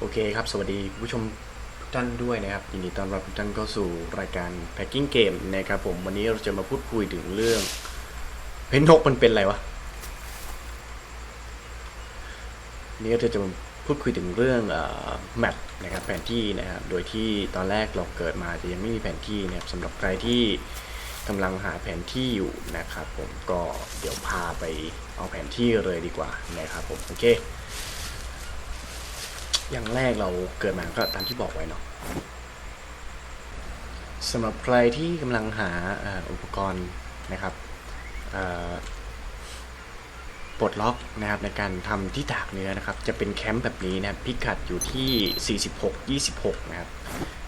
โอเคครับ สวัสดีผู้ชมทุกท่านด้วยนะครับ ยินดีต้อนรับทุกท่านเข้าสู่รายการ Packing Game นะครับผม วันนี้เราจะมาพูดคุยถึงเรื่อง เพนนกมันเป็นอะไรวะนนี้เราจะมาพูดคุยถึงเรื่องแมปนะครับแผนที่นะครับ โดยที่ตอนแรกเราเกิดมาจะยังไม่มีแผนที่นะครับสำหรับใครที่กำลังหาแผนที่อยู่นะครับ ผมก็เดี๋ยวพาไปเอาแผนที่เลยดีกว่านะครับผม โอเค อย่างแรกเราเกิดมาก็ตามที่บอกไว้เนาะสำหรับใครที่กำลังหาอุปกรณ์นะครับปลดล็อกนะครับในการทำที่ตากเนื้อนะครับ จะเป็นแคมป์แบบนี้นะพิกัดอยู่ที่ 46 26 นะครับ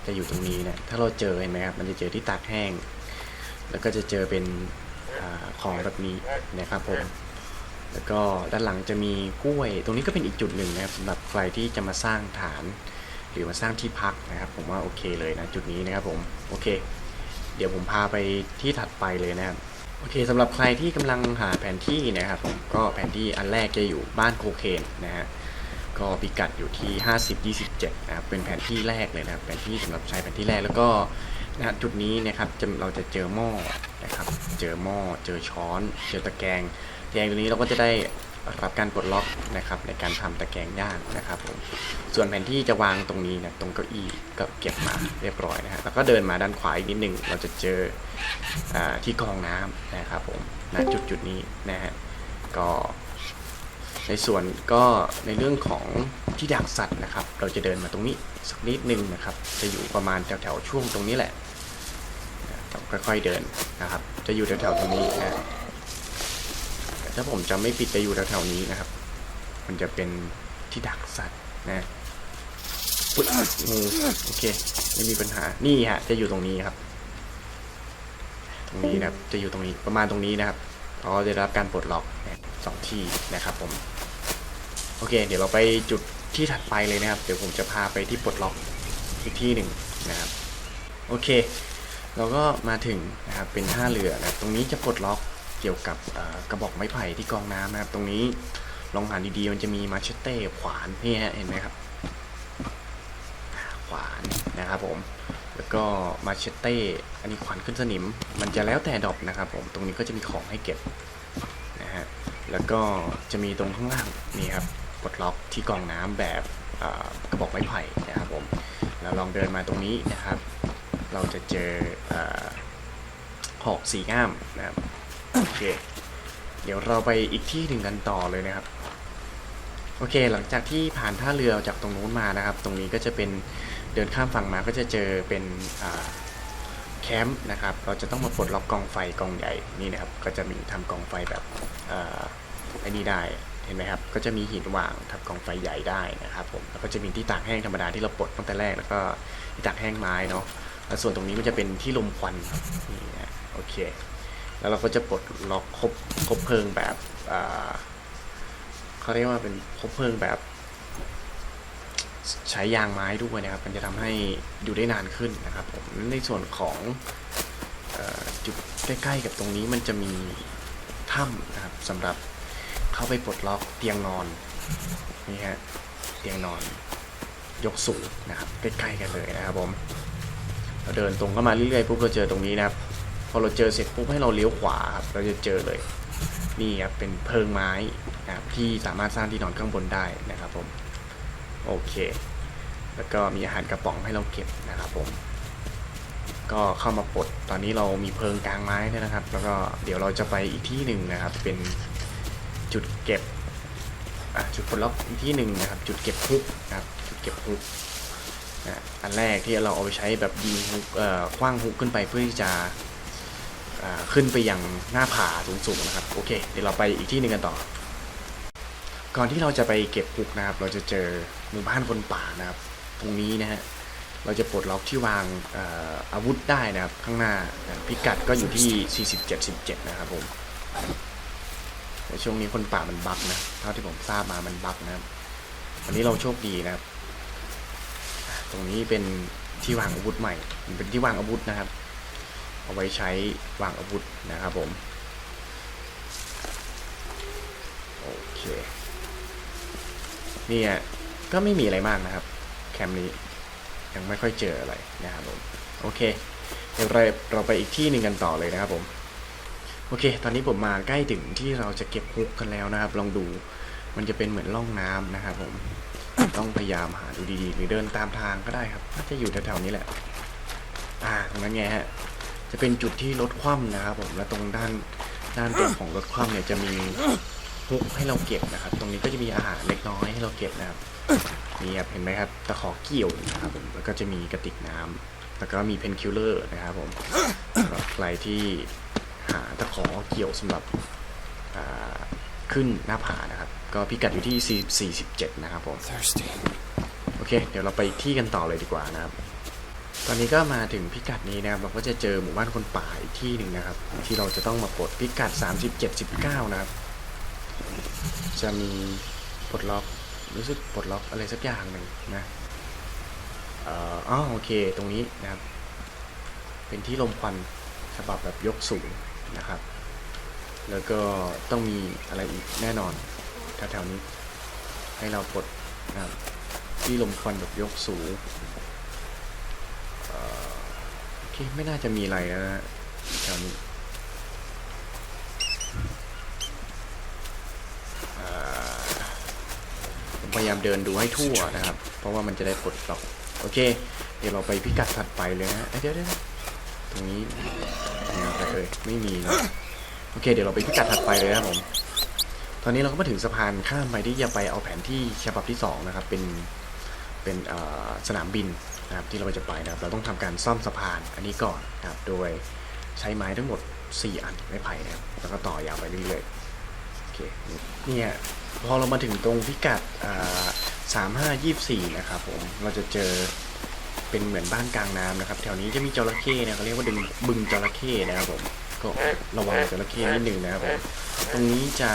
จะอยู่ตรงนี้นะถ้าเราเจอเห็นไหมครับมันจะเจอที่ตากแห้ง แล้วก็จะเจอเป็นอของแบบนี้นะครับผม แล้วก็ด้านหลังจะมีกล้วย ตรงนี้ก็เป็นอีกจุดหนึ่งนะครับสำหรับใครที่จะมาสร้างฐาน หรือมาสร้างที่พักนะครับ ผมว่าโอเคเลยนะจุดนี้นะครับผมโอเค เดี๋ยวผมพาไปที่ถัดไปเลยนะครับโอเคสำหรับใครที่กำลังหาแผนที่นะครับผมก็แผนที่อันแรกจะอยู่บ้านโคเคนนะฮะก็พิกัดอยู่ที่ 50 27นะครับเป็นแผนที่แรกเลยนะครับแผนที่สำหรับใช้แผนที่แรกแล้วก็นะจุดนี้นะครับเราจะเจอหม้อนะครับ เจอหม้อเจอช้อน เจอตะแกรง แกรงตัวนี้เราก็จะได้รับการปลดล็อกนะครับในการทำตะแกรงย่างนะครับผมส่วนแผนที่จะวางตรงนี้นะตรงเก้าอี้ก็เก็บมาเรียบร้อยนะฮะแล้วก็เดินมาด้านขวาอีกนิดหนึ่งเราจะเจออที่กรองน้ำนะครับผมณจุดจุดนี้นะฮะก็ในส่วนก็ในเรื่องของที่ดักสัตว์นะครับ เราจะเดินมาตรงนี้สักนิดนึงนะครับ จะอยู่ประมาณแถวๆช่วงตรงนี้แหละค่อยๆเดินนะครับ จะอยู่แถวๆตรงนี้นะ ถ้าผมจำไม่ผิดจะอยู่แถวๆนี้นะครับ มันจะเป็นที่ดักสัตว์นะปุ๊บงูโอเค ไม่มีปัญหานี่ฮะ จะอยู่ตรงนี้ครับ ตรงนี้นะครับ จะอยู่ตรงนี้ประมาณตรงนี้นะครับเราจะได้รับการปลดล็อกสองที่นะครับผม โอเค เดี๋ยวเราไปจุดที่ถัดไปเลยนะครับ เดี๋ยวผมจะพาไปที่ปลดล็อกอีกที่หนึ่งนะครับ โอเค เราก็มาถึงนะครับเป็นท่าเรือนะตรงนี้จะปลดล็อก เกี่ยวกับกระบอกไม้ไผ่ที่กองน้ำนะครับ ตรงนี้ลองหาดีๆมันจะมีมาเชเต้ขวานนี่ฮะเห็นไหมครับ ขวานนะครับผม แล้วก็มาเชเต้อันนี้ขวานขึ้นสนิม มันจะแล้วแต่ดอกนะครับ ผมตรงนี้ก็จะมีของให้เก็บนะฮะแล้วก็จะมีตรงข้างล่างนี่ครับปลดล็อกที่กองน้ำแบบกระบอกไม้ไผ่นะครับผมแล้วลองเดินมาตรงนี้นะครับ เราจะเจอเอ่อหอกสีง่ามนะครับ โอเค เดี๋ยวเราไปอีกที่หนึ่งกันต่อเลยนะครับ โอเค หลังจากที่ผ่านท่าเรือจากตรงนู้นมานะครับ ตรงนี้ก็จะเป็นเดินข้ามฝั่งมาก็จะเจอเป็นแคมป์นะครับ เราจะต้องมาปลดล็อกกองไฟกองใหญ่นี่นะครับ ก็จะมีทำกองไฟแบบไอ้นี่ได้เห็นไหมครับ ก็จะมีหินวางทำกองไฟใหญ่ได้นะครับผม แล้วก็จะมีที่ตากแห้งธรรมดาที่เราปลดตั้งแต่แรก แล้วก็ที่ตากแห้งไม้เนาะ แล้วส่วนตรงนี้ก็จะเป็นที่ลมควันนี่นะโอเค แล้วเราก็จะปลดล็อกครบครบเพลิงแบบเขาเรียกว่าเป็นครบเพลิงแบบ ใช้ยางไม้ด้วยนะครับ มันจะทำให้อยู่ได้นานขึ้นนะครับผมในส่วนของอจุดใกล้ๆกับตรงนี้มันจะมีถ้ำนะครับสำหรับเข้าไปปลดล็อกเตียงนอนนี่ฮะเตียงนอนยกสูงนะครับใกล้ๆกันเลยนะครับผมเราเดินตรงเข้ามาเรื่อยๆปุ๊บเราเจอตรงนี้นะครับ พอเราเจอเสร็จปุ๊บให้เราเลี้ยวขวาครับเราจะเจอเลยนี่ครับเป็นเพิงไม้นะครับที่สามารถสร้างที่นอนข้างบนได้นะครับผมโอเค แล้วก็มีอาหารกระป๋องให้เราเก็บนะครับผมก็เข้ามาปลดตอนนี้เรามีเพิงกลางไม้ด้วยนะครับ แล้วก็เดี๋ยวเราจะไปอีกที่หนึ่งนะครับ เป็นจุดเก็บจุดปลดล็อกอีกที่หนึ่งนะครับ จุดเก็บฮุกนะครับจุดเก็บฮุกอันแรกที่เราเอาไปใช้แบบยิงฮุกเอ่อคว้างฮุกขึ้นไปเพื่อที่จะ ขึ้นไปยังหน้าผาสูงๆนะครับ โอเค เดี๋ยวเราไปอีกที่หนึ่งกันต่อ ก่อนที่เราจะไปเก็บปุกนะครับ เราจะเจอหมู่บ้านคนป่านะครับ ตรงนี้นะฮะ เราจะปลดล็อกที่วางออาวุธได้นะครับ ข้างหน้าพิกัดก็อยู่ที่ 47 17 นะครับผมแต่ช่วงนี้คนป่ามันบักนะ เท่าที่ผมทราบมามันบักนะครับ วันนี้เราโชคดีนะครับ ตรงนี้เป็นที่วางอาวุธใหม่ เป็นที่วางอาวุธนะครับ เอาไว้ใช้วางอาวุธนะครับผม โอเคเนี่ยก็ไม่มีอะไรมากนะครับ แคมป์นี้ยังไม่ค่อยเจออะไรนะครับผม โอเคเดี๋ยวเราเราไปอีกที่หนึ่งกันต่อเลยนะครับผม โอเค ตอนนี้ผมมาใกล้ถึงที่เราจะเก็บฮุกกันแล้วนะครับ ลองดูมันจะเป็นเหมือนร่องน้ำนะครับผม ต้องพยายามหาดูดีๆ หรือเดินตามทางก็ได้ครับน่าจะอยู่แถวๆนี้แหละ อ่าตรงนั้นไงฮะ จะเป็นจุดที่รถคว่ำนะครับผมและตรงด้านด้านตัวของรถคว่ำเนี่ยจะมีฮุกให้เราเก็บนะครับ ตรงนี้ก็จะมีอาหารเล็กน้อยให้เราเก็บนะครับนี่ครับเห็นไหมครับตะขอเกี่ยวนะครับผมแล้วก็จะมีกระติกน้ำแล้วก็มีเพนคิลเลอร์นะครับผมสำหรับใครที่หาตะขอเกี่ยวสำหรับอ่าขึ้นหน้าผานะครับ ก็พิกัดอยู่ที่ 47 นะครับผม Thirsty. โอเค เดี๋ยวเราไปอีกที่กันต่อเลยดีกว่านะครับ ตอนนี้ก็มาถึงพิกัดนี้นะครับ เราก็จะเจอหมู่บ้านคนป่าอีกที่หนึ่งนะครับ ที่เราจะต้องมาปลดพิกัด 37 19 นะครับ จะมีปลดล็อกรู้สึกปลดล็อกอะไรสักอย่างหนึ่งนะเอ่ออ๋อโอเคตรงนี้นะครับ เป็นที่ลมควันฉบับแบบยกสูงนะครับ แล้วก็ต้องมีอะไรอีกแน่นอนแถวๆนี้ ให้เราปลดนะครับที่ลมควันแบบยกสูง ไม่น่าจะมีอะไรแล้วนะแถวนี้ผมพยายามเดินดูให้ทั่วนะครับ เพราะว่ามันจะได้ปลดล็อกโอเค เดี๋ยวเราไปพิกัดถัดไปเลยนะเดี๋ยวเดี๋ยวตรงนี้ตรงไหนเอ่ยไม่มีนะโอเค เดี๋ยวเราไปพิกัดถัดไปเลยนะผม ตอนนี้เราก็มาถึงสะพานข้ามไปที่จะไปเอาแผนที่ฉบับที่สองนะครับ เป็นเป็นสนามบิน นะครับที่เราจะไปนะครับ เราต้องทำการซ่อมสะพานอันนี้ก่อนนะครับ โดยใช้ไม้ทั้งหมด 4 อันไม้ไผ่นะครับ แล้วก็ต่อยาวไปเรื่อยๆ โอเค เนี่ยพอเรามาถึงตรงพิกัดสามห้ายี่สี่นะครับผม เราจะเจอเป็นเหมือนบ้านกลางน้ำนะครับ แถวนี้จะมีจระเข้นะเขาเรียกว่าดึงบึงจระเข้นะครับผม ก็ระวังจระเข้นิดนึงนะครับผม ตรงนี้จะ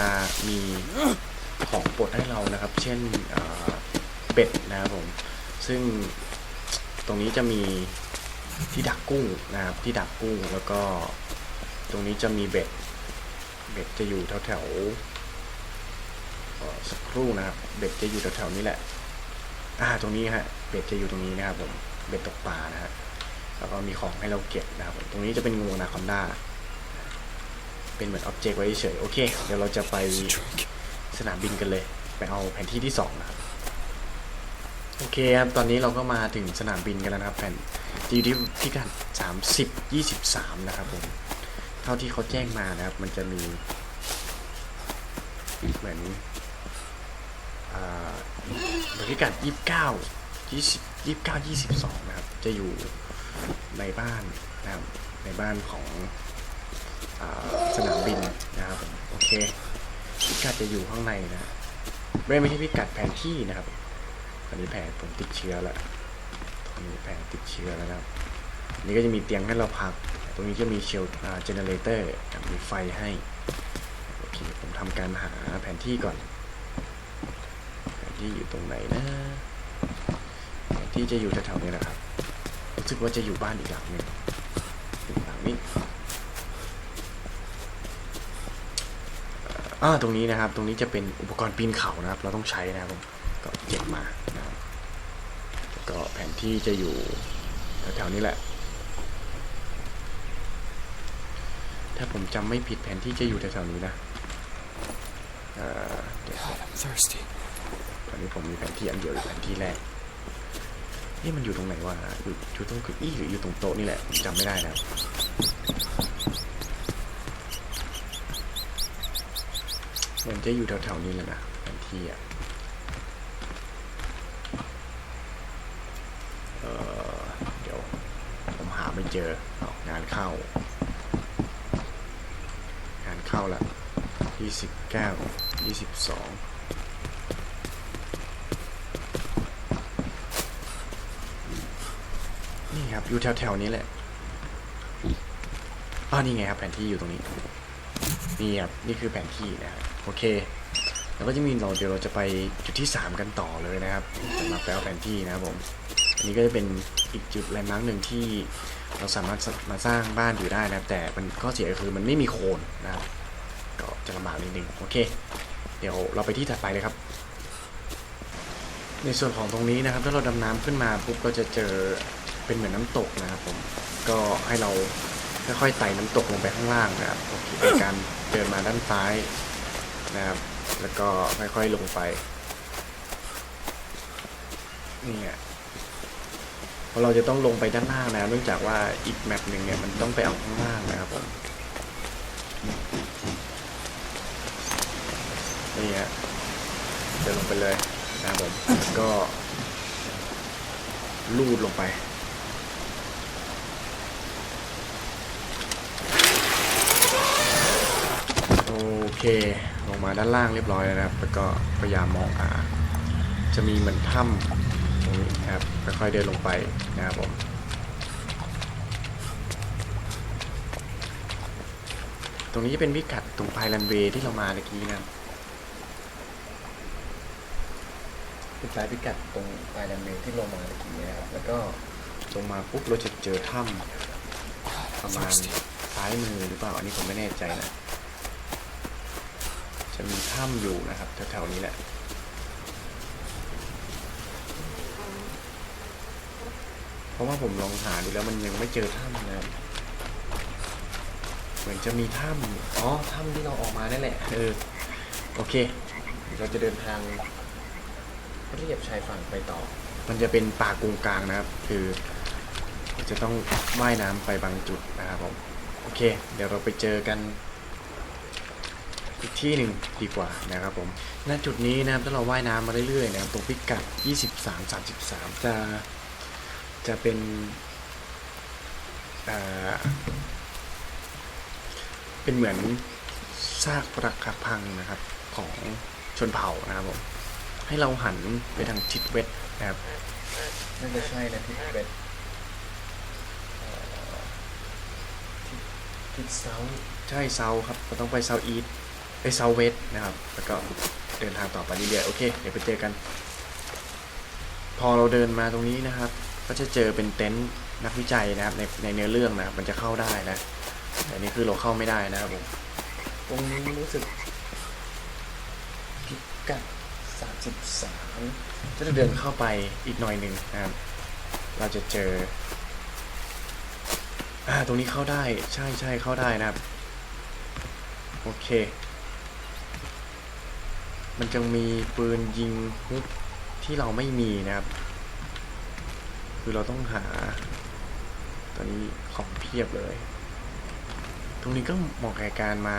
มีของปลดให้เรานะครับ เช่นเอ่อเป็ดนะครับผม ซึ่ง ตรงนี้จะมีที่ดักกุ้งนะครับที่ดักกุ้งแล้วก็ตรงนี้จะมีเบ็ดเบ็ดจะอยู่แถวแถวๆสักครู่นะครับ เบ็ดจะอยู่แถวๆนี้แหละ อ่า ตรงนี้ฮะ เบ็ดจะอยู่ตรงนี้นะครับผม เบ็ดตกปลานะฮะ แล้วก็มีของให้เราเก็บนะครับ ตรงนี้จะเป็นงูนาคอนด้า เป็นเหมือนอ็อบเจกต์ไว้เฉย โอเค เดี๋ยวเราจะไปสนามบินกันเลย ไปเอาแผนที่ที่สองนะครับ โอเคครับ ตอนนี้เราก็มาถึงสนามบินกันแล้วนะครับแผนที่ที่กัดสามสิบยี่สิบสามนะครับผม เท่าที่เขาแจ้งมานะครับ มันจะมีเหมือนบริกัดยี่สิบเก้ายี่สิบยี่สิบเก้ายี่สิบสองนะครับ จะอยู่ในบ้านนะครับ ในบ้านของอสนามบินนะครับ โอเคพิกัดจะอยู่ข้างในนะไม่ไม่ใช่พิกัดแผนที่นะครับ นนี้แผนผมติดเชื้อแล้วตอนนี้แผนติดเชื้อแล้วนะครับนนี้ก็จะมีเตียงให้เราพัก ตรงนี้จะมีเชลเจเนเรเตอร์มีไฟให้โอเคผมทำการหาแผนที่ก่อน แผนที่อยู่ตรงไหนนะ แผนที่จะอยู่แถวๆนี้แหละครับรู้สึกว่าจะอยู่บ้านอีกหลังหนึ่งหลังนี้อ่าตรงนี้นะครับ ตรงนี้จะเป็นอุปกรณ์ปีนเขานะครับ เราต้องใช้นะครับผมก็เก็บมา แล้วก็แผนที่จะอยู่แถวๆนี้แหละ ถ้าผมจำไม่ผิดแผนที่จะอยู่แถวๆนี้นะเอ่อเดี๋ยว God, I'm thirsty. ตอนนี้ผมมีแผนที่อันเดียวอยู่แผนที่แรกนี่มันอยู่ตรงไหนวะอยู่อยู่ตรงเก้าอี้หรืออยู่ตรงโต๊ะนี่แหละผมจำไม่ได้นะครับเหมือนจะอยู่แถวๆนี้แหละนะแผนที่อะเออเดี๋ยว ผมหาไม่ เจองานเข้า งานเข้าละยี่สิบเก้ายี่สิบสองนี่ครับ อยู่แถวๆนี้แหละอ๋อนี่ไงครับ แผนที่อยู่ตรงนี้ นี่ครับ นี่คือแผนที่นะครับโอเค แล้วก็จะมีเราเดี๋ยวเราจะไปจุดที่ 3 กันต่อเลยนะครับสำหรับแปลแผนที่นะครับผม อันนี้ก็จะเป็น อีกจุดแลนด์มาร์กหนึ่งที่เราสามารถมาสร้างบ้านอยู่ได้นะครับแต่มันข้อเสียคือมันไม่มีโคนนะครับก็จะลำบากนิดนึงโอเค เดี๋ยวเราไปที่ถัดไปเลยครับ ในส่วนของตรงนี้นะครับ ถ้าเราดำน้ำขึ้นมาปุ๊บก็จะเจอเป็นเหมือนน้ำตกนะครับผมก็ให้เราค่อยๆไต่น้ำตกลงไปข้างล่างนะครับโอเคเป็นการเดินมาด้านซ้ายนะครับ แล้วก็ค่อยๆลงไปนี่อะ ราะเราจะต้องลงไปด้านล่างนะครับเนื่องจากว่าอีกแมปหนึ่งเนี่ยมันต้องไปเอาข้างล่างนะครับผมนี่ฮะเดินลงไปเลยนะครับผมก็ลูดลงไปโอเคลงมาด้านล่างเรียบร้อยแล้วนะครับแล้วก็พยายามมองหาจะมีเหมือนถ้ำ นี้นะครับค่อยๆเดินลงไปนะครับผมตรงนี้จะเป็นพิกัดตรงไพลันเวย์ที่เรามาเมื่อกี้นะเป็นสายพิกัดตรงไพลันเวย์ที่เรามาเมื่อกี้นะครับ แล้วก็ลงมาปุ๊บเราจะเจอถ้ำประมาณซ้ายมือหรือเปล่า อันนี้ผมไม่แน่ใจนะ จะมีถ้ำอยู่นะครับแถวๆนี้แหละ เพราะว่าผมลองหาดูแล้วมันยังไม่เจอถ้ำนะเหมือนจะมีถ้ำอ๋อถ้ำที่เราออกมานั่นแหละเออโอเค เราจะเดินทางเรียบชายฝั่งไปต่อ มันจะเป็นป่ากงกลางนะครับ คือ จะต้องว่ายน้ำไปบางจุดนะครับผมโอเค เดี๋ยวเราไปเจอกันอีกที่หนึ่งดีกว่านะครับผม ณ จุดนี้นะครับถ้าเราว่ายน้ำมาเรื่อยๆนะครับตรงพิกัด 23 33 จะ จะเป็นอ่าเป็นเหมือนซากปรักหักพังนะครับของชนเผ่านะครับผมให้เราหันไปทางทิศเวสนะครับน่าจะใช่นะทิศเวสทิศเซาใช่เซาครับเราต้องไปเซาอีสไปเซาเวสนะครับ แล้วก็เดินทางต่อไปเรื่อยๆโอเค เดี๋ยวไปเจอกัน พอเราเดินมาตรงนี้นะครับ ก็จะเจอเป็นเต็นท์นักวิจัยนะครับในในเนื้อเรื่องนะครับมันจะเข้าได้นะแต่อันนี่คือเราเข้าไม่ได้นะครับผมตรงนี้รู้สึกพิกัดสามสิบสามจะเดินเข้าไปอีกหน่อยหนึ่งนะครับ เราจะเจออ่าตรงนี้เข้าได้ใช่ใช่เข้าได้นะครับ โอเค มันจะมีปืนยิงฮุกที่เราไม่มีนะครับ คือเราต้องหา ตอนนี้ของเพียบเลย ตรงนี้ก็เหมาะแก่การมา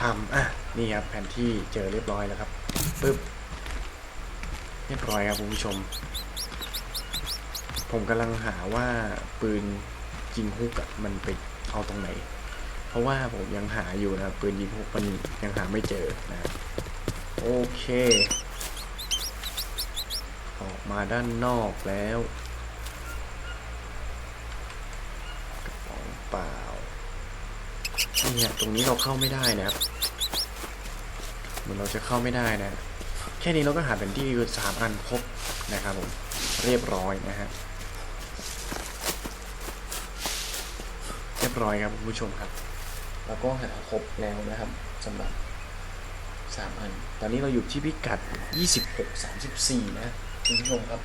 ทำอะนี่ครับแผนที่เจอเรียบร้อยแล้วครับปึ๊บเรียบร้อยครับคุณผู้ชม ผมกำลังหาว่าปืนยิงฮุกอะมันไปเอาตรงไหน เพราะว่าผมยังหาอยู่นะครับปืนยิงฮุกมันยังหาไม่เจอนะโอเค ออกมาด้านนอกแล้วกระป๋อง เปล่าเนี่ยตรงนี้เราเข้าไม่ได้นะครับเหมือนเราจะเข้าไม่ได้นะ แค่นี้เราก็หาเป็นที่สามอันครบนะครับผมเรียบร้อยนะฮะเรียบร้อยครับคุณผู้ชมครับเราก็หาครบแล้วนะครับสำหรับสามอัน ตอนนี้เราอยู่ที่พิกัด 26 34 นะคุณผู้ชมครับ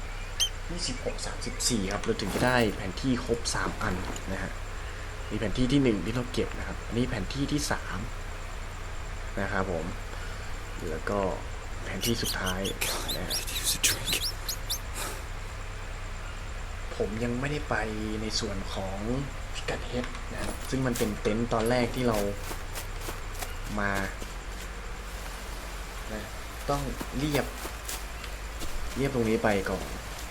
26 34 ครับ เราถึงจะได้แผนที่ครบ 3 อันนะฮะ มีแผนที่ที่ 1 ที่เราเก็บนะครับอันนี้แผนที่ที่3นะครับผมแล้วก็แผนที่สุดท้ายนะฮะ Use a drink. ผมยังไม่ได้ไปในส่วนของพิกัดเฮดนะครับซึ่งมันเป็นเต็นท์ตอนแรกที่เรามานะต้องเรียบ เรียบตรงนี้ไปก่อน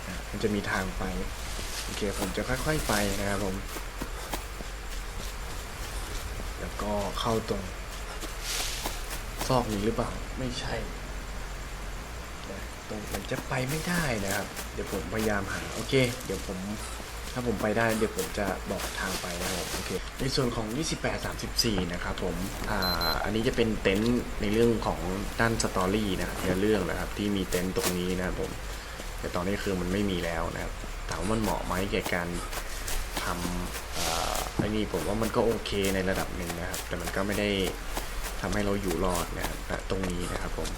นะมันจะมีทางไป โอเค ผมจะค่อย ๆ ไปนะครับผมแล้ว ก็เข้าตรง ซอกนี้หรือเปล่า ไม่ใช่ตรงมันจะไปไม่ได้นะครับ เดี๋ยวผมพยายามหา โอเค เดี๋ยวผม ถ้าผมไปได้เดี๋ยวผมจะบอกทางไปนะครับโอเค ในส่วนของ 28 34 นะครับผม อ่า อันนี้จะเป็นเต็นท์ในเรื่องของด้านสตอรี่นะครับในเรื่องนะครับ ที่มีเต็นท์ตรงนี้นะครับผม แต่ตอนนี้คือมันไม่มีแล้วนะครับ ถามว่ามันเหมาะไหมแก่การทำอ่อ ไอ้นี่ผมว่ามันก็โอเคในระดับหนึ่งนะครับ แต่มันก็ไม่ได้ทำให้เราอยู่รอดนะครับตรงนี้นะครับผม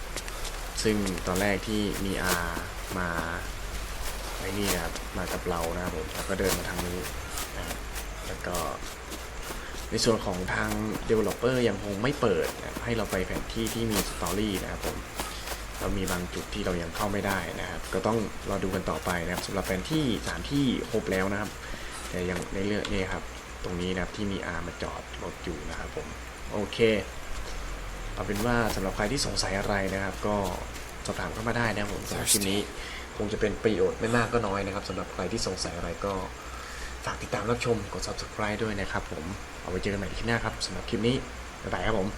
ซึ่งตอนแรกที่มีอามาไอ้นี่ครับมากับเรานะครับผมแล้วก็เดินมาทางนี้นะครับแล้วก็ในส่วนของทาง Developer ยังคงไม่เปิดนะให้เราไปแผนที่ที่มีสตอรี่นะครับผม เรามีบางจุดที่เรายังเข้าไม่ได้นะครับ ก็ต้องรอดูกันต่อไปนะครับสำหรับแผนที่สถานที่ครบแล้วนะครับ แต่ยังในเรื่องนี้ครับ ตรงนี้นะครับที่มีอาร์มาจอดรถอยู่นะครับผมโอเคเอาเป็นว่าสำหรับใครที่สงสัยอะไรนะครับ ก็สอบถามเข้ามาได้นะครับผมสำหรับคลิปนี้คงจะเป็นประโยชน์ไม่มากก็น้อยนะครับสำหรับใครที่สงสัยอะไรก็ฝากติดตามรับชมกด subscribe ด้วยนะครับผม เอาไว้เจอกันใหม่ที่หน้าครับสำหรับคลิปนี้ บ๊ายบายครับผม